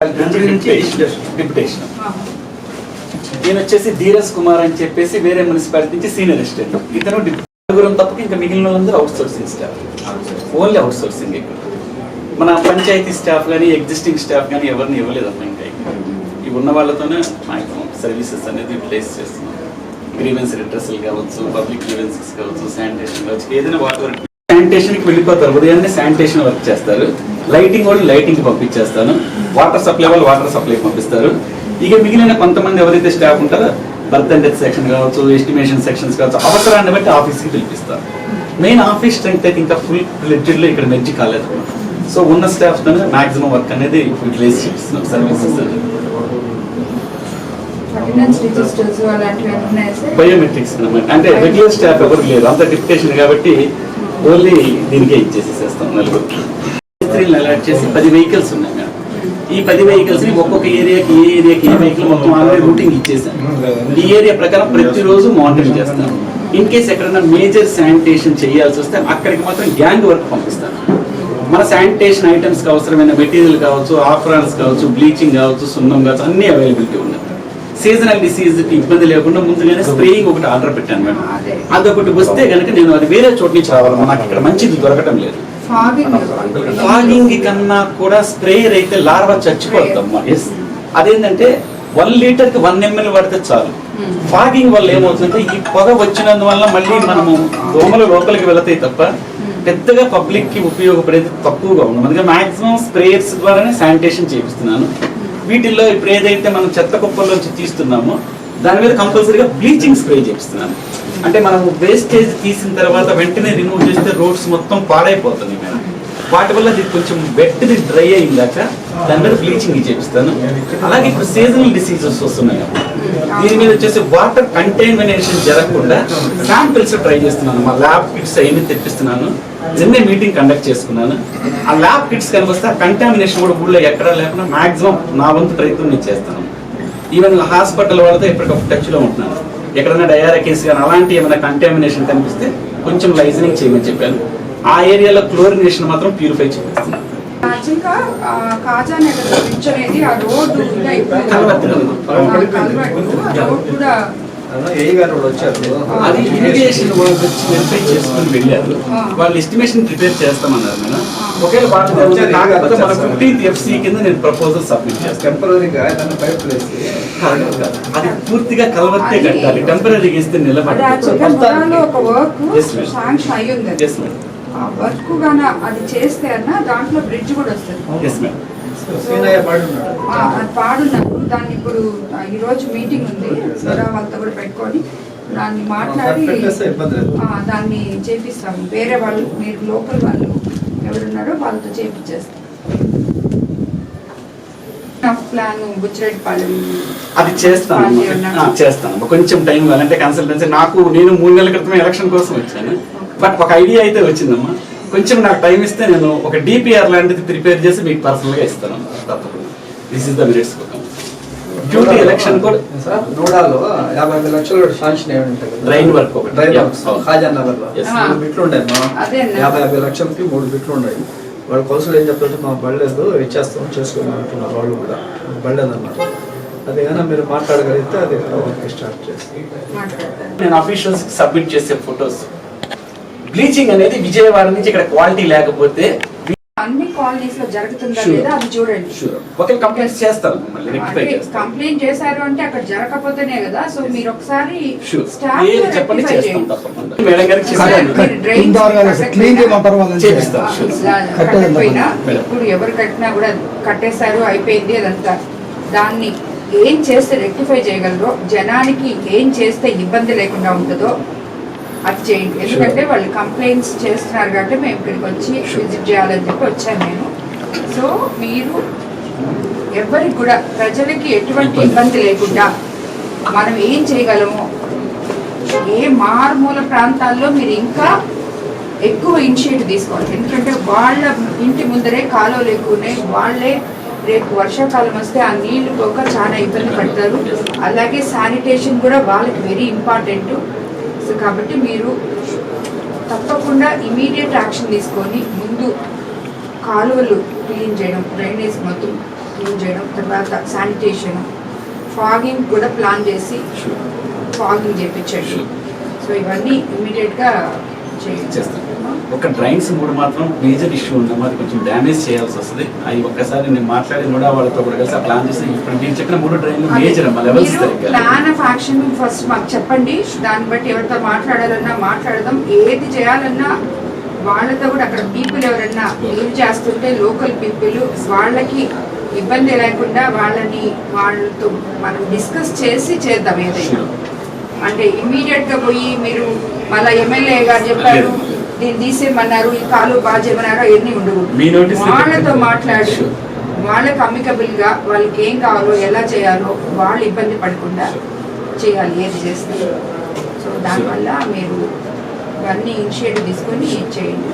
నేను డిప్యుటేషన్ ఈయన వచ్చేసి ధీరజ్ కుమార్ అని చెప్పేసి వేరే మున్సిపాలిటీ నుంచి సీనియర్ ఎస్టేట్ ఇతను డిప్- నలుగురం తప్ప ఇంకా మిగిలిన వాళ్ళందరూ outsourcing staff only outsourcing ఇక్కడ మన పంచాయతీ స్టాఫ్ కానీ ఎగ్జిస్టింగ్ స్టాఫ్ కానీ ఎవరిని ఇవ్వలేదమ్మా ఇంకా ఇక్కడ. ఉన్న వాళ్ళతోనే మాక్సిమం సర్వీసెస్ అనేది ప్లేస్ చేస్తున్నాం. గ్రీవెన్స్ రిట్రసల్ కావచ్చు పబ్లిక్ గ్రీవెన్సెస్ కావచ్చు శానిటేషన్ కావచ్చు ఏదైనా వాటర్ శానిటేషన్కి వెళ్ళిపోతారు. ఉదయాన్నే శానిటేషన్ వర్క్ చేస్తారు. లైటింగ్ వాళ్ళు లైటింగ్ పంపించేస్తాను వాటర్ సప్లై వాళ్ళు వాటర్ సప్లై పంపిస్తారు. ఇక మిగిలిన కొంతమంది ఎవరైతే స్టాఫ్ ఉంటారో బర్త్ అండ్ డెత్ సెక్షన్ కావచ్చు ఎస్టిమేషన్ సెక్షన్స్ కావచ్చు అవసరాన్ని బట్టి ఆఫీస్కి పిలిపిస్తారు. మెయిన్ ఆఫీస్ స్ట్రెంగ్త్ అయితే ఇంకా ఫుల్ ఫ్లెడ్జ్డ్లో ఇక్కడ మెర్జి కాలేదు. సో ఉన్న స్టాఫ్ తోనే మాక్సిమం వర్క్ అనేది చేస్తున్నాం సర్వీసెస్ బయోమెట్రిక్స్ అంటే రెగ్యులర్ స్టాఫ్ ఎవరు లేరు. అంత డిప్యుటేషన్ కాబట్టి ఓన్లీ దీనికే ఇచ్చేసేసేస్తాం నలుగురు. స్త్రీలను అలాట్ చేసి పది వెహికల్స్ ఉన్నాయి మేడం. ఈ పది వెహికల్స్ని ఒక్కొక్క ఏరియాకి ఏ ఏరియాకి ఏ వెహికల్ మొత్తం ఆల్రెడీ రూటింగ్ ఇచ్చేసాం ఈ ఏరియా ప్రకారం ప్రతిరోజు మానిటరింగ్ చేస్తాం ఇన్ కేస్ ఎక్కడైనా మేజర్ శానిటేషన్ చేయాల్సి వస్తే అక్కడికి మాత్రం గ్యాంగ్ వర్క్ పంపిస్తాం మన శానిటేషన్ ఐటమ్స్కి అవసరమైన మెటీరియల్ కావచ్చు ఆఫ్రాన్స్ కావచ్చు బ్లీచింగ్ కావచ్చు సున్నం కావచ్చు అన్ని అవైలబిలిటీ ఉన్నాయి. సీజనల్ డిసీజ్కి ఇబ్బంది లేకుండా ముందుగానే స్ప్రేయింగ్ ఒకటి ఆర్డర్ పెట్టాను మేడం. అదే. అదొకటి వస్తే కనుక నేను అది వేరే చోటు నుంచి రావాలి నాకు ఇక్కడ మంచిది దొరకటం లేదు. ఫాగింగ్ కన్నా కూడా స్ప్రేయర్ అయితే లార్వా చచ్చిపోతుందమ్మా ఎస్ అదేంటంటే వన్ లీటర్కి వన్ ఎంఎల్ పడితే చాలు. ఫాగింగ్ వల్ల ఏమవుతుందంటే ఈ పొగ వచ్చినందువల్ల మళ్ళీ మనము దోమలు లోపలికి వెళతాయి తప్ప పెద్దగా పబ్లిక్కి ఉపయోగపడేది తక్కువగా ఉంది అందుకే మాక్సిమం స్ప్రేయర్స్ ద్వారానే శానిటేషన్ చేపిస్తున్నాను. వీటిల్లో ఇప్పుడు ఏదైతే మనం చెత్త కుప్పల్లోంచి తీస్తున్నామో దాని మీద కంపల్సరీగా బ్లీచింగ్ స్ప్రే చేపిస్తున్నాను. అంటే మనం వేస్టేజ్ తీసిన తర్వాత వెంటనే రిమూవ్ చేస్తే రోడ్స్ మొత్తం పాడైపోతుంది మేడం. వాటి వల్ల అది కొంచెం వెట్ది డ్రై అయిందాక దాని మీద బ్లీచింగ్ చేపిస్తాను. అలాగే ఇప్పుడు సీజనల్ డిసీజెస్ వస్తున్నాయి. అమ్మా. దీని మీద వచ్చేసి వాటర్ కంటైమినేషన్ జరగకుండా శాంపిల్స్ ట్రై చేస్తున్నాను. మా ల్యాబ్ కిట్స్ అవన్నీ తెప్పిస్తున్నాను. నిన్నే మీటింగ్ కండక్ట్ చేసుకున్నాను. ఆ ల్యాబ్ కిట్స్ కనిపిస్తే ఆ కంటామినేషన్ కూడా ఊళ్ళో ఎక్కడా లేకుండా మాక్సిమం నా వంతు ప్రయత్నం నేను చేస్తాను. ఈవెన్ హాస్పిటల్ వాళ్ళతో ఎప్పటికప్పుడు టచ్లో ఉంటున్నాను. ఎక్కడైనా డయారా కేసు కానీ అలాంటి ఏమైనా కంటామినేషన్ కనిపిస్తే కొంచెం లైజనింగ్ చేయమని చెప్పాను. ఆ ఏరియాలో క్లోరినేషన్ మాత్రం ప్యూరిఫై చేపిస్తున్నాను. యాక్చువల్గా కాజా నగర్ బ్రిడ్జ్ అనేది ఆ రోడ్డు ఇప్పుడు రోడ్ కూడా అది ఇరిగేషన్ వాళ్ళు వచ్చి వెరిఫై చేసుకుని వెళ్ళారు. వాళ్ళు ఎస్టిమేషన్ ప్రిపేర్ చేస్తామన్నారు మేడం. ఒకవేళ వాళ్ళు. ఫిఫ్టీన్త్ ఎఫ్సి కింద నేను ప్రపోజల్ సబ్మిట్ చేస్తాను. టెంపరీగా అది పూర్తిగా కలవత్తే కట్టాలి. టెంపరీ ఇస్తే నిలబడి ఒక వర్క్. శాంక్షన్ వర్క్ గాన అది చేస్తే అన్న దాంట్లో బ్రిడ్జ్ కూడా వస్తుంది. పాడున్నప్పుడు దాన్ని ఇప్పుడు ఈ రోజు మీటింగ్ ఉంది. వాళ్ళతో కూడా పెట్టుకొని దాన్ని మాట్లాడి దాన్ని చేపిస్తాము. వేరే వాళ్ళు మీరు లోకల్ వాళ్ళు ఎవరున్నారో వాళ్ళతో చేపించేస్తాం అది చేస్తాను. చేస్తాను. కొంచెం టైం కావాలంటే కన్సల్టెన్సీ నాకు నేను మూడు నెలల క్రితం ఎలక్షన్ కోసం వచ్చాను. బట్ ఒక ఐడియా అయితే వచ్చిందమ్మా. కొంచెం నాకు టైం ఇస్తే నేను ఒక డిపిఆర్ లాంటిది ప్రిపేర్ చేసి మీకు పర్సనల్గా ఇస్తాను. తప్పకుండా. This is the merits duty election కూడా సార్ నూడాలో యాభై ఐదు లక్షలు శాంక్షన్ ఉంటాయి. డ్రైన్. వర్క్లో. మూడు బిట్లు. యాభై యాభై లక్షలకి మూడు బిట్లు ఉన్నాయి. వాళ్ళ కౌన్సిల్ ఏం చెప్తుంటే మా బళ్ళలేదు ఇచ్చేస్తాం చేసుకుని అంటున్నారు వాళ్ళు కూడా. బళ్ళలేదు అన్నారు. అది కానీ మీరు మాట్లాడగలిగితే అది వర్క్ స్టార్ట్ చేస్తాం మాట్లాడతారు నేను అఫీషియల్స్ సబ్మిట్ చేసే ఫొటోస్ బ్లీచింగ్ అనేది విజయవాడ నుంచి ఇక్కడ క్వాలిటీ లేకపోతే అన్ని కాలనీస్లో జరుగుతుందా. లేదా అది చూడండి. షూర్ ఒకరి అంటే చేస్తాను కంప్లైంట్ చేశారు అంటే అక్కడ జరగకపోతేనే కదా సో మీరు ఒకసారి చెప్పండి చేస్తాం చేయండి. తప్పకుండా. మేడం గారికి. ఇప్పుడు ఎవరు కట్టినా కూడా కట్టేశారు అయిపోయింది అదంతా. దాన్ని ఏం చేస్తే రెక్టిఫై చేయగలరో జనానికి ఏం చేస్తే ఇబ్బంది లేకుండా ఉంటుందో అది చేయండి. ఎందుకంటే వాళ్ళు కంప్లైంట్స్ చేస్తున్నారు కాబట్టి మేము ఇక్కడికి వచ్చి విజిట్ చేయాలని చెప్పి వచ్చాను నేను. సో మీరు ఎవరికి కూడా ప్రజలకి ఎటువంటి ఇబ్బంది. లేకుండా మనం ఏం చేయగలమో ఏ మారుమూల ప్రాంతాల్లో మీరు ఇంకా ఎక్కువ ఇనిషియేటివ్ తీసుకోవాలి. ఎందుకంటే వాళ్ళ ఇంటి ముందరే కాలువలు ఎక్కువ ఉన్నాయి. వాళ్ళే రేపు వర్షాకాలం వస్తే ఆ నీళ్ళు పోక చాలా ఇబ్బంది పడతారు. అలాగే శానిటేషన్ కూడా వాళ్ళకి వెరీ ఇంపార్టెంట్ కాబట్టి మీరు తప్పకుండా ఇమీడియట్ యాక్షన్ తీసుకొని ముందు కాలువలు క్లీన్ చేయడం డ్రైనేజ్ మొత్తం క్లీన్ చేయడం తర్వాత శానిటేషన్ ఫాగింగ్ కూడా ప్లాన్ చేసి. ఫాగింగ్ చేయించండి. సో ఇవన్నీ ఇమీడియట్గా చేయండి చేస్తాను ఒక డ్రైన్స్ కూడా మాత్రం మేజర్ ఇష్యూ ఉందమ్మా అది కొంచెం డ్యామేజ్ చేయాల్సి వస్తుంది. అవి ఒక్కసారి నేను మాట్లాడి కూడా వాళ్ళతో కూడా కలిసి ప్లాన్ చేసి ఇప్పుడు మీరు చెప్పిన మూడు డ్రైన్లు మేజర్ అమ్మా levels plan of action first మాకు చెప్పండి. దాన్ని బట్టి ఎవరితో మాట్లాడాలన్నా మాట్లాడదాం. ఏది చేయాలన్నా వాళ్ళతో కూడా అక్కడ పీపుల్ ఎవరన్నా లీవ్ చేస్తుంటే లోకల్ పీపుల్ వాళ్ళకి ఇబ్బంది లేకుండా వాళ్ళని వాళ్ళతో మనం డిస్కస్ చేసి చేద్దాం ఏదైనా. అంటే ఇమ్మీడియట్గా పోయి మీరు మళ్ళా ఎమ్మెల్యే గారు చెప్పారు. దీన్ని తీసేయమన్నారు ఈ కాలు బాగా చేయమన్నారు అవన్నీ ఉండవు వాళ్ళతో. మాట్లాడి. వాళ్ళకి అమికబుల్గా వాళ్ళకి ఏం కావాలో ఎలా చేయాలో వాళ్ళు ఇబ్బంది పడకుండా చేయాలి ఏది చేస్తారు సో దానివల్ల మీరు ఇవన్నీ ఇనిషియేటివ్ తీసుకొని చేయండి